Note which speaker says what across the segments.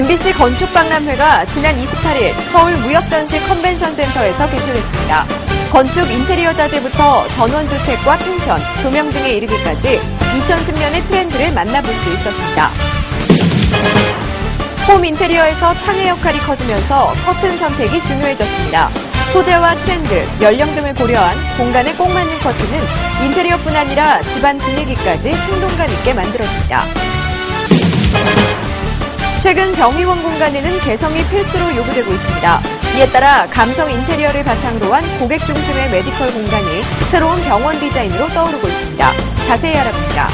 Speaker 1: MBC 건축박람회가 지난 28일 서울 무역전시 컨벤션 센터에서 개최됐습니다. 건축 인테리어자재부터 전원주택과 펜션, 조명 등에 이르기까지 2010년의 트렌드를 만나볼 수 있었습니다. 홈 인테리어에서 창의 역할이 커지면서 커튼 선택이 중요해졌습니다. 소재와 트렌드, 연령 등을 고려한 공간에 꼭 맞는 커튼은 인테리어뿐 아니라 집안 분위기까지 생동감 있게 만들어집니다. 최근 정의원 공간에는 개성이 필수로 요구되고 있습니다. 이에 따라 감성 인테리어를 바탕으로 한 고객 중심의 메디컬 공간이 새로운 병원 디자인으로 떠오르고 있습니다. 자세히 알아봅니다.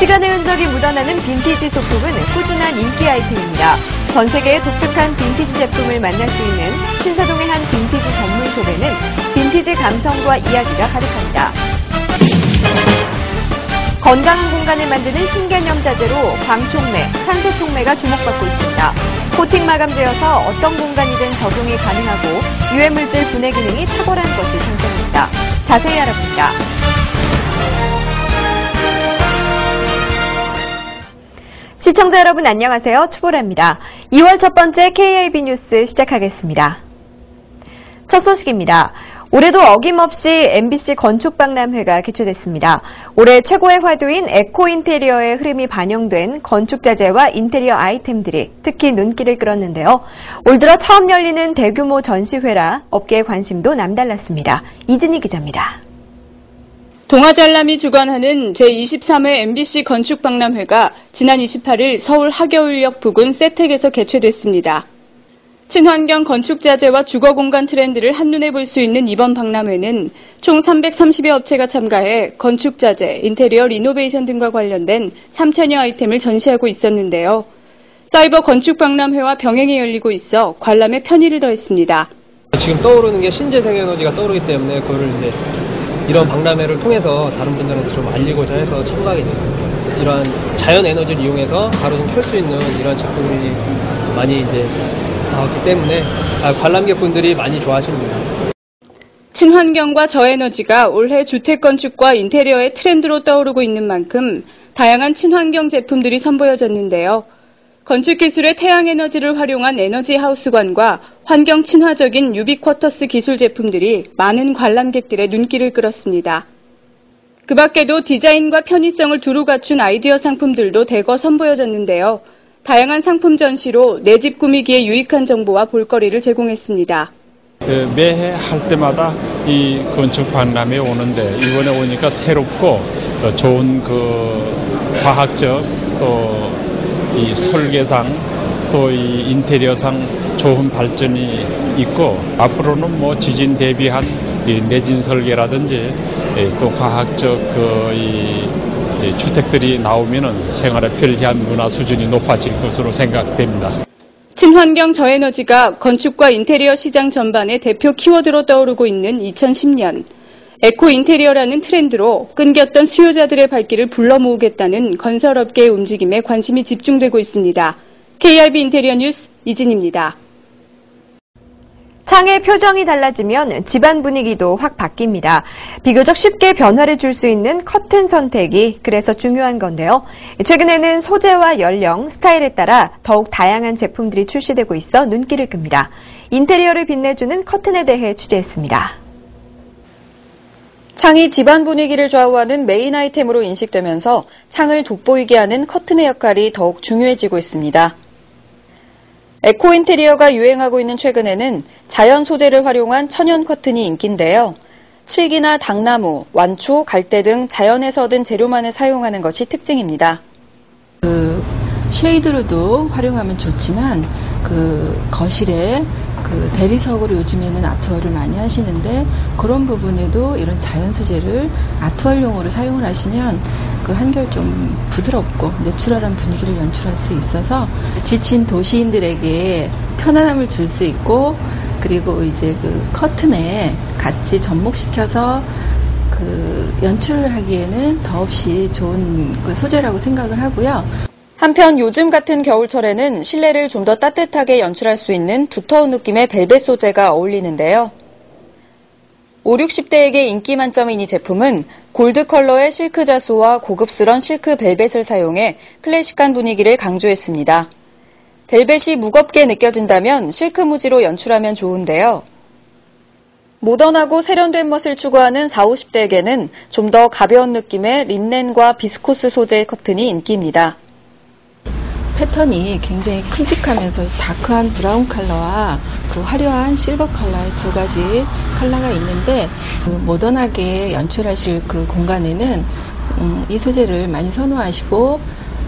Speaker 1: 시간의 흔적이 묻어나는 빈티지 소품은 꾸준한 인기 아이템입니다. 전 세계의 독특한 빈티지 제품을 만날 수 있는 신사동의 한 빈티지 전문숍에는 빈티지 감성과 이야기가 가득합니다. 건강한 공간을 만드는 신개념 자재로 광촉매, 산소촉매가 주목받고 있습니다. 코팅 마감되어서 어떤 공간이든 적용이 가능하고 유해물질 분해 기능이 탁월한 것이 상점입니다. 자세히 알아봅니다. 시청자 여러분 안녕하세요. 추보라입니다. 2월 첫 번째 KAB 뉴스 시작하겠습니다. 첫 소식입니다. 올해도 어김없이 MBC 건축박람회가 개최됐습니다. 올해 최고의 화두인 에코 인테리어의 흐름이 반영된 건축자재와 인테리어 아이템들이 특히 눈길을 끌었는데요. 올 들어 처음 열리는 대규모 전시회라 업계의 관심도 남달랐습니다. 이진희 기자입니다.
Speaker 2: 동아전람이 주관하는 제23회 MBC 건축박람회가 지난 28일 서울 하겨울역 부근 세택에서 개최됐습니다. 친환경 건축 자재와 주거 공간 트렌드를 한눈에 볼 수 있는 이번 박람회는 총 330여 업체가 참가해 건축 자재, 인테리어 리노베이션 등과 관련된 3천여 아이템을 전시하고 있었는데요. 사이버 건축 박람회와 병행해 열리고 있어 관람에 편의를 더했습니다.
Speaker 3: 지금 떠오르는 게 신재생 에너지가 떠오르기 때문에 그거를 이제 이런 박람회를 통해서 다른 분들한테 좀 알리고자 해서 참가하게 됐습니다. 이러한 자연 에너지를 이용해서 가로등 켤 수 있는 이런 제품이 많이 이제 나왔기 때문에 아, 관람객 분들이 많이 좋아하십니다.
Speaker 2: 친환경과 저에너지가 올해 주택 건축과 인테리어의 트렌드로 떠오르고 있는 만큼 다양한 친환경 제품들이 선보여졌는데요. 건축 기술의 태양 에너지를 활용한 에너지 하우스관과 환경 친화적인 유비쿼터스 기술 제품들이 많은 관람객들의 눈길을 끌었습니다. 그 밖에도 디자인과 편의성을 두루 갖춘 아이디어 상품들도 대거 선보여졌는데요. 다양한 상품 전시로 내 집 꾸미기에 유익한 정보와 볼거리를 제공했습니다.
Speaker 4: 그 매해 할 때마다 이 건축 박람회 오는데 이번에 오니까 새롭고 좋은 그 과학적 또 이 설계상 또 이 인테리어상 좋은 발전이 있고 앞으로는 뭐 지진 대비한 내진 설계라든지 또 과학적 그이 주택들이 나오면 생활에 편리한 문화 수준이 높아질 것으로 생각됩니다.
Speaker 2: 친환경 저에너지가 건축과 인테리어 시장 전반의 대표 키워드로 떠오르고 있는 2010년. 에코 인테리어라는 트렌드로 끊겼던 수요자들의 발길을 불러 모으겠다는 건설업계의 움직임에 관심이 집중되고 있습니다. KRB 인테리어 뉴스 이진입니다.
Speaker 1: 창의 표정이 달라지면 집안 분위기도 확 바뀝니다. 비교적 쉽게 변화를 줄 수 있는 커튼 선택이 그래서 중요한 건데요. 최근에는 소재와 연령, 스타일에 따라 더욱 다양한 제품들이 출시되고 있어 눈길을 끕니다. 인테리어를 빛내주는 커튼에 대해 취재했습니다.
Speaker 5: 창이 집안 분위기를 좌우하는 메인 아이템으로 인식되면서 창을 돋보이게 하는 커튼의 역할이 더욱 중요해지고 있습니다. 에코 인테리어가 유행하고 있는 최근에는 자연 소재를 활용한 천연 커튼이 인기인데요. 실기나 당나무, 완초, 갈대 등 자연에서 얻은 재료만을 사용하는 것이 특징입니다.
Speaker 6: 그 쉐이드로도 활용하면 좋지만 그 거실에 그 대리석으로 요즘에는 아트월을 많이 하시는데 그런 부분에도 이런 자연 소재를 아트월용으로 사용을 하시면 그 한결 좀 부드럽고 내추럴한 분위기를 연출할 수 있어서 지친 도시인들에게 편안함을 줄 수 있고 그리고 이제 그 커튼에 같이 접목시켜서 그 연출하기에는 더없이 좋은 그 소재라고 생각을 하고요.
Speaker 5: 한편 요즘 같은 겨울철에는 실내를 좀 더 따뜻하게 연출할 수 있는 두터운 느낌의 벨벳 소재가 어울리는데요. 5, 60대에게 인기 만점인 이 제품은 골드 컬러의 실크 자수와 고급스런 실크 벨벳을 사용해 클래식한 분위기를 강조했습니다. 벨벳이 무겁게 느껴진다면 실크 무지로 연출하면 좋은데요. 모던하고 세련된 멋을 추구하는 40, 50대에게는 좀 더 가벼운 느낌의 린넨과 비스코스 소재의 커튼이 인기입니다.
Speaker 6: 패턴이 굉장히 큼직하면서 다크한 브라운 컬러와 그 화려한 실버 컬러의 두 가지 컬러가 있는데 그 모던하게 연출하실 그 공간에는 음, 이 소재를 많이 선호하시고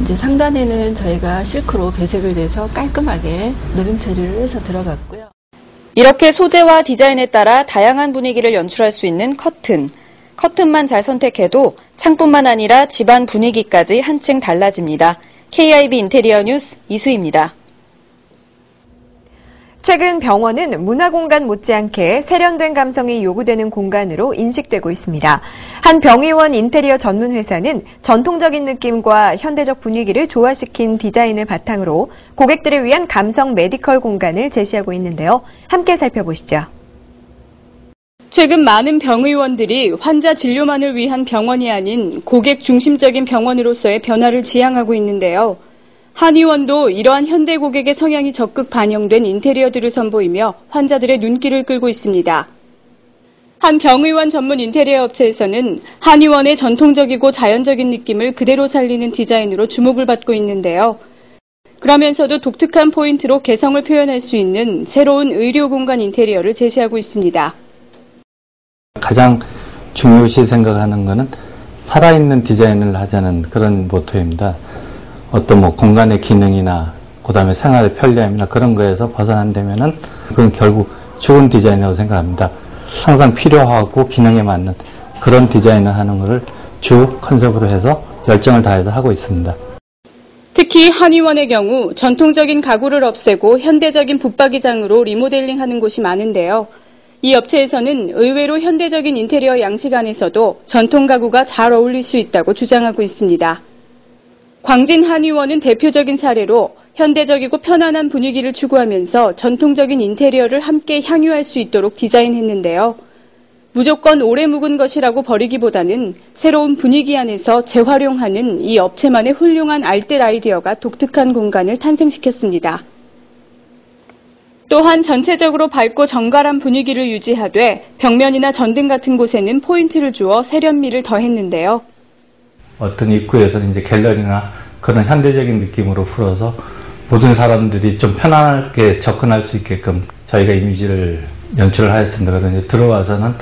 Speaker 6: 이제 상단에는 저희가 실크로 배색을 내서 깔끔하게 느림 처리를 해서 들어갔고요.
Speaker 5: 이렇게 소재와 디자인에 따라 다양한 분위기를 연출할 수 있는 커튼. 커튼만 잘 선택해도 창뿐만 아니라 집안 분위기까지 한층 달라집니다. KIB 인테리어 뉴스 이수입니다.
Speaker 1: 최근 병원은 문화공간 못지않게 세련된 감성이 요구되는 공간으로 인식되고 있습니다. 한 병의원 인테리어 전문 회사는 전통적인 느낌과 현대적 분위기를 조화시킨 디자인을 바탕으로 고객들을 위한 감성 메디컬 공간을 제시하고 있는데요. 함께 살펴보시죠.
Speaker 2: 최근 많은 병의원들이 환자 진료만을 위한 병원이 아닌 고객 중심적인 병원으로서의 변화를 지향하고 있는데요. 한의원도 이러한 현대 고객의 성향이 적극 반영된 인테리어들을 선보이며 환자들의 눈길을 끌고 있습니다. 한 병의원 전문 인테리어 업체에서는 한의원의 전통적이고 자연적인 느낌을 그대로 살리는 디자인으로 주목을 받고 있는데요. 그러면서도 독특한 포인트로 개성을 표현할 수 있는 새로운 의료 공간 인테리어를 제시하고 있습니다.
Speaker 7: 가장 중요시 생각하는 것은 살아있는 디자인을 하자는 그런 모토입니다. 어떤 뭐 공간의 기능이나 그 다음에 생활의 편리함이나 그런 거에서 벗어난다면은 그건 결국 좋은 디자인이라고 생각합니다. 항상 필요하고 기능에 맞는 그런 디자인을 하는 것을 주 컨셉으로 해서 열정을 다해서 하고 있습니다.
Speaker 2: 특히 한의원의 경우 전통적인 가구를 없애고 현대적인 붙박이장으로 리모델링하는 곳이 많은데요. 이 업체에서는 의외로 현대적인 인테리어 양식 안에서도 전통 가구가 잘 어울릴 수 있다고 주장하고 있습니다. 광진 한의원은 대표적인 사례로 현대적이고 편안한 분위기를 추구하면서 전통적인 인테리어를 함께 향유할 수 있도록 디자인했는데요. 무조건 오래 묵은 것이라고 버리기보다는 새로운 분위기 안에서 재활용하는 이 업체만의 훌륭한 알뜰 아이디어가 독특한 공간을 탄생시켰습니다. 또한 전체적으로 밝고 정갈한 분위기를 유지하되 벽면이나 전등 같은 곳에는 포인트를 주어 세련미를 더했는데요.
Speaker 7: 어떤 입구에서는 이제 갤러리나 그런 현대적인 느낌으로 풀어서 모든 사람들이 좀 편안하게 접근할 수 있게끔 저희가 이미지를 연출을 하였습니다. 그런데 들어와서는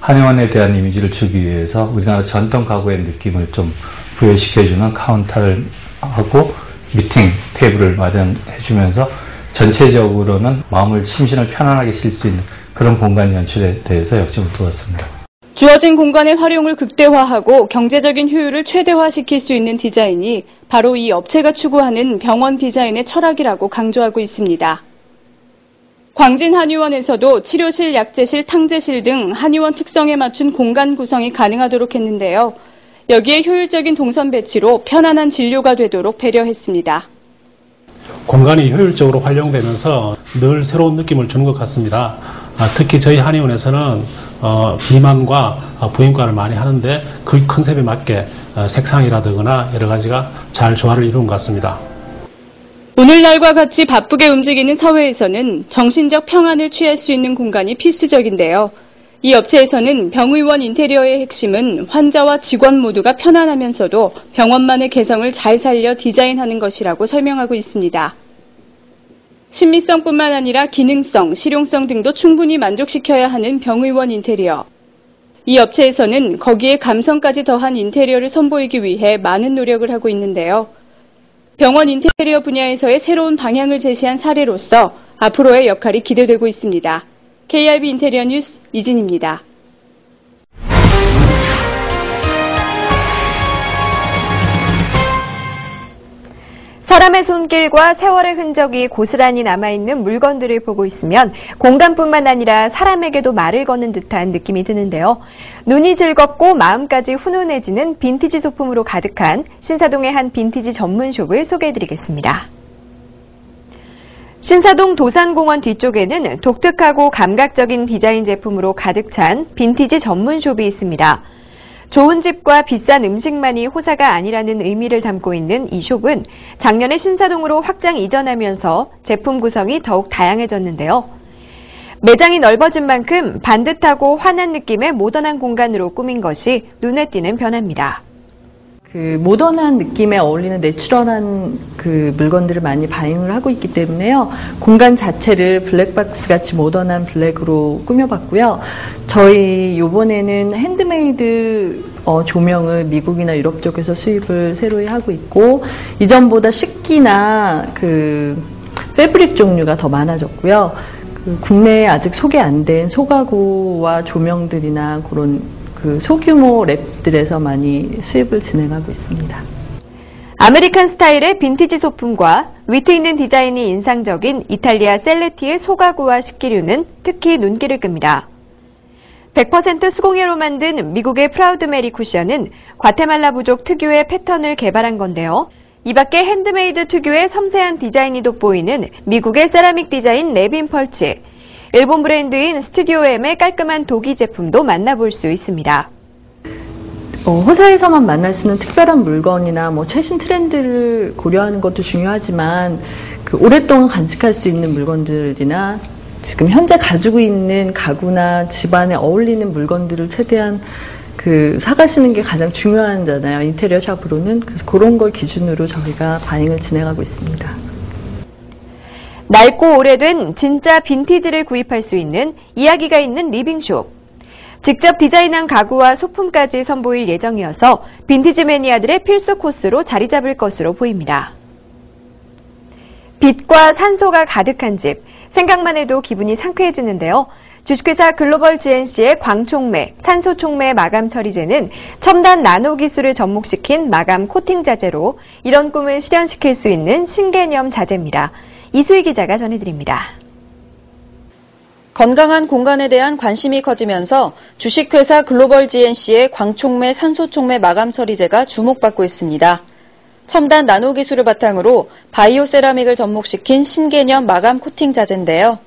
Speaker 7: 한의원에 대한 이미지를 주기 위해서 우리나라 전통 가구의 느낌을 좀 부여시켜주는 카운터를 하고 미팅 테이블을 마련해주면서 전체적으로는 마음을 심신을 편안하게 쉴 수 있는 그런 공간 연출에 대해서 역점을 두었습니다.
Speaker 2: 주어진 공간의 활용을 극대화하고 경제적인 효율을 최대화시킬 수 있는 디자인이 바로 이 업체가 추구하는 병원 디자인의 철학이라고 강조하고 있습니다. 광진 한의원에서도 치료실, 약제실, 탕제실 등 한의원 특성에 맞춘 공간 구성이 가능하도록 했는데요. 여기에 효율적인 동선 배치로 편안한 진료가 되도록 배려했습니다.
Speaker 8: 공간이 효율적으로 활용되면서 늘 새로운 느낌을 주는 것 같습니다. 아, 특히 저희 한의원에서는 어, 비만과 어, 부인과를 많이 하는데 그 컨셉에 맞게 어, 색상이라든가 여러 가지가 잘 조화를 이루는 것 같습니다.
Speaker 2: 오늘날과 같이 바쁘게 움직이는 사회에서는 정신적 평안을 취할 수 있는 공간이 필수적인데요. 이 업체에서는 병의원 인테리어의 핵심은 환자와 직원 모두가 편안하면서도 병원만의 개성을 잘 살려 디자인하는 것이라고 설명하고 있습니다. 신미성뿐만 아니라 기능성, 실용성 등도 충분히 만족시켜야 하는 병의원 인테리어. 이 업체에서는 거기에 감성까지 더한 인테리어를 선보이기 위해 많은 노력을 하고 있는데요. 병원 인테리어 분야에서의 새로운 방향을 제시한 사례로서 앞으로의 역할이 기대되고 있습니다. KRB 인테리어 뉴스 이진입니다.
Speaker 1: 사람의 손길과 세월의 흔적이 고스란히 남아있는 물건들을 보고 있으면 공간뿐만 아니라 사람에게도 말을 거는 듯한 느낌이 드는데요. 눈이 즐겁고 마음까지 훈훈해지는 빈티지 소품으로 가득한 신사동의 한 빈티지 전문숍을 소개해드리겠습니다. 신사동 도산공원 뒤쪽에는 독특하고 감각적인 디자인 제품으로 가득 찬 빈티지 전문숍이 있습니다. 좋은 집과 비싼 음식만이 호사가 아니라는 의미를 담고 있는 이 숍은 작년에 신사동으로 확장 이전하면서 제품 구성이 더욱 다양해졌는데요. 매장이 넓어진 만큼 반듯하고 환한 느낌의 모던한 공간으로 꾸민 것이 눈에 띄는 변화입니다.
Speaker 9: 그 모던한 느낌에 어울리는 내추럴한 그 물건들을 많이 반영을 하고 있기 때문에요. 공간 자체를 블랙박스 같이 모던한 블랙으로 꾸며봤고요. 저희 요번에는 핸드메이드 어, 조명을 미국이나 유럽 쪽에서 수입을 새로 하고 있고 이전보다 식기나 그 패브릭 종류가 더 많아졌고요. 그 국내에 아직 소개 안 된 소가구와 조명들이나 그런 그 소규모 랩들에서 많이 수입을 진행하고 있습니다.
Speaker 1: 아메리칸 스타일의 빈티지 소품과 위트 있는 디자인이 인상적인 이탈리아 셀레티의 소가구와 식기류는 특히 눈길을 끕니다. 100% 수공예로 만든 미국의 프라우드 메리 쿠션은 과테말라 부족 특유의 패턴을 개발한 건데요. 이 밖에 핸드메이드 특유의 섬세한 디자인이 돋보이는 미국의 세라믹 디자인 레빈 펄치, 일본 브랜드인 스튜디오 M의 깔끔한 도기 제품도 만나볼 수 있습니다.
Speaker 9: 어, 회사에서만 만날 수 있는 특별한 물건이나 뭐 최신 트렌드를 고려하는 것도 중요하지만 그 오랫동안 간직할 수 있는 물건들이나 지금 현재 가지고 있는 가구나 집안에 어울리는 물건들을 최대한 그 사가시는 게 가장 중요하잖아요. 인테리어 샵으로는. 그래서 그런 걸 기준으로 저희가 반응을 진행하고 있습니다.
Speaker 1: 낡고 오래된 진짜 빈티지를 구입할 수 있는 이야기가 있는 리빙숍. 직접 디자인한 가구와 소품까지 선보일 예정이어서 빈티지 매니아들의 필수 코스로 자리 잡을 것으로 보입니다. 빛과 산소가 가득한 집, 생각만 해도 기분이 상쾌해지는데요. 주식회사 글로벌 GNC의 광촉매, 산소촉매 마감 처리제는 첨단 나노 기술을 접목시킨 마감 코팅 자재로 이런 꿈을 실현시킬 수 있는 신개념 자재입니다. 이수희 기자가 전해드립니다.
Speaker 5: 건강한 공간에 대한 관심이 커지면서 주식회사 글로벌 GNC의 광촉매 산소촉매 마감 처리제가 주목받고 있습니다. 첨단 나노 기술을 바탕으로 바이오 세라믹을 접목시킨 신개념 마감 코팅 자재인데요.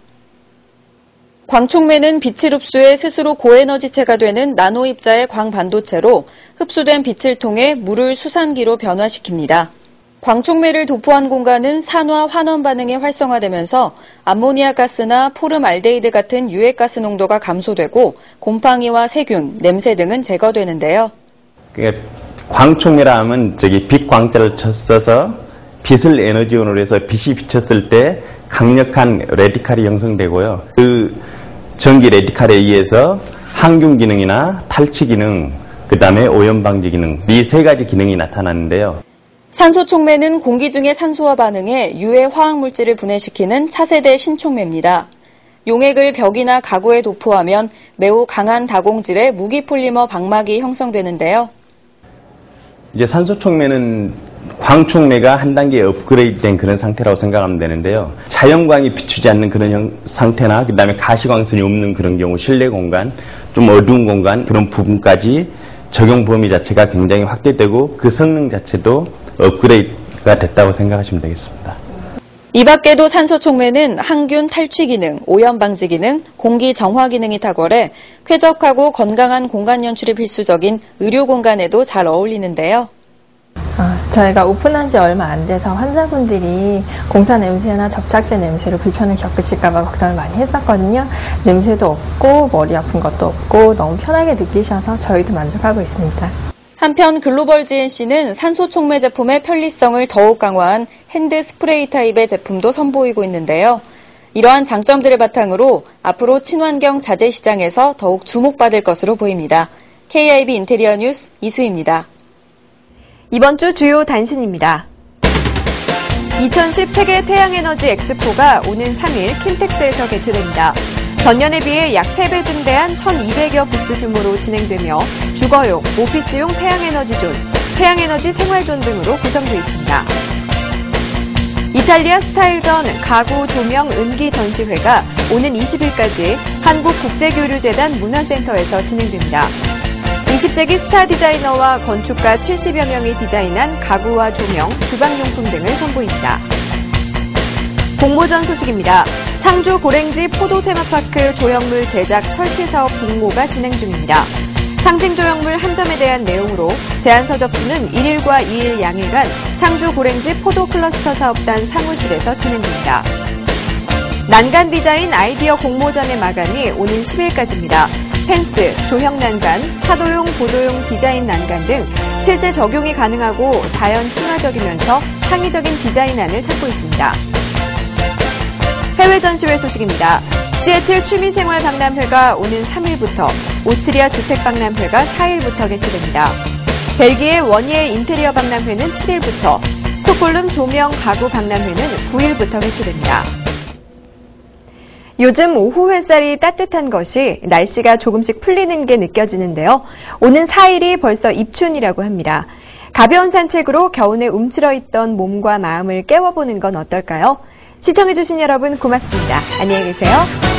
Speaker 5: 광촉매는 빛을 흡수해 스스로 고에너지체가 되는 나노 입자의 광반도체로 흡수된 빛을 통해 물을 수산기로 변화시킵니다. 광촉매를 도포한 공간은 산화 환원 반응이 활성화되면서 암모니아 가스나 포름알데히드 같은 유해가스 농도가 감소되고 곰팡이와 세균, 냄새 등은 제거되는데요.
Speaker 10: 광촉매라 하면 저기 빛 광자를 써서 빛을 에너지원으로 해서 빛이 비쳤을 때 강력한 레디칼이 형성되고요. 그 전기 레디칼에 의해서 항균 기능이나 탈취 기능, 그 다음에 오염 방지 기능, 이 세 가지 기능이 나타나는데요.
Speaker 5: 산소 촉매는 공기 중의 산소와 반응해 유해 화학 물질을 분해시키는 차세대 신촉매입니다. 용액을 벽이나 가구에 도포하면 매우 강한 다공질의 무기 폴리머 방막이 형성되는데요.
Speaker 10: 이제 산소 촉매는 광촉매가 한 단계 업그레이드된 그런 상태라고 생각하면 되는데요. 자연광이 비추지 않는 그런 형, 상태나 그 다음에 가시광선이 없는 그런 경우 실내 공간, 좀 어두운 공간 그런 부분까지 적용 범위 자체가 굉장히 확대되고 그 성능 자체도 업그레이드가 됐다고 생각하시면 되겠습니다.
Speaker 5: 이 밖에도 산소 촉매는 항균 탈취 기능, 오염 방지 기능, 공기 정화 기능이 탁월해 쾌적하고 건강한 공간 연출이 필수적인 의료 공간에도 잘 어울리는데요.
Speaker 11: 아, 저희가 오픈한 지 얼마 안 돼서 환자분들이 공사 냄새나 접착제 냄새로 불편을 겪으실까봐 걱정을 많이 했었거든요. 냄새도 없고 머리 아픈 것도 없고 너무 편하게 느끼셔서 저희도 만족하고 있습니다.
Speaker 5: 한편 글로벌 GNC는 산소 촉매 제품의 편리성을 더욱 강화한 핸드 스프레이 타입의 제품도 선보이고 있는데요. 이러한 장점들을 바탕으로 앞으로 친환경 자재 시장에서 더욱 주목받을 것으로 보입니다. KIB 인테리어 뉴스 이수입니다.
Speaker 1: 이번 주 주요 단신입니다. 2010 세계 태양에너지 엑스포가 오는 3일 킨텍스에서 개최됩니다. 전년에 비해 약 3배 증대한 1,200여 부스 규모로 진행되며 주거용, 오피스용 태양에너지 존, 태양에너지 생활존 등으로 구성되어 있습니다. 이탈리아 스타일전 가구 조명 은기 전시회가 오는 20일까지 한국국제교류재단 문화센터에서 진행됩니다. 20세기 스타 디자이너와 건축가 70여 명이 디자인한 가구와 조명, 주방용품 등을 선보입니다. 공모전 소식입니다. 상주 고랭지 포도 테마파크 조형물 제작 설치 사업 공모가 진행 중입니다. 상징 조형물 한 점에 대한 내용으로 제안서 접수는 1일과 2일 양일간 상주 고랭지 포도 클러스터 사업단 사무실에서 진행됩니다. 난간 디자인 아이디어 공모전의 마감이 오는 10일까지입니다. 펜스, 조형 난간, 차도용, 보도용 디자인 난간 등 실제 적용이 가능하고 자연 친화적이면서 창의적인 디자인안을 찾고 있습니다. 해외 전시회 소식입니다. 시애틀 취미생활 박람회가 오는 3일부터, 오스트리아 주택박람회가 4일부터 개최됩니다. 벨기에 원예 인테리어 박람회는 7일부터, 스톡홀름 조명 가구 박람회는 9일부터 개최됩니다. 요즘 오후 햇살이 따뜻한 것이 날씨가 조금씩 풀리는 게 느껴지는데요. 오는 4일이 벌써 입춘이라고 합니다. 가벼운 산책으로 겨우내 움츠러 있던 몸과 마음을 깨워보는 건 어떨까요? 시청해주신 여러분 고맙습니다. 안녕히 계세요.